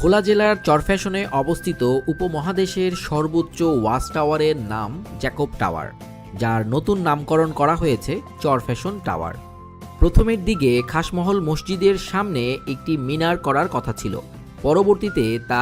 ভোলা জেলার চরফ্যাশনে অবস্থিত উপমহাদেশের সর্বোচ্চ ওয়াচ টাওয়ারের নাম জ্যাকব টাওয়ার, যার নতুন নামকরণ করা হয়েছে চরফ্যাশন টাওয়ার। প্রথমের দিকে খাসমহল মসজিদের সামনে একটি মিনার করার কথা ছিল, পরবর্তীতে তা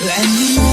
Let me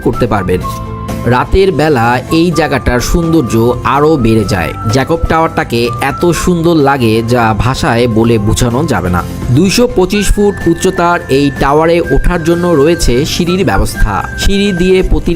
করতে পারবেন। রাতের বেলা এই জায়গাটার সৌন্দর্য আরও বেড়ে যায়। জ্যাকব টাওয়ারটাকে এত সুন্দর লাগে যা ভাষায় বলে বোঝানো যাবে না। দুইশো পঁচিশ ফুট উচ্চতার এই টাওয়ারে ওঠার জন্য রয়েছে সিঁড়ির ব্যবস্থা। সিঁড়ি দিয়ে প্রতি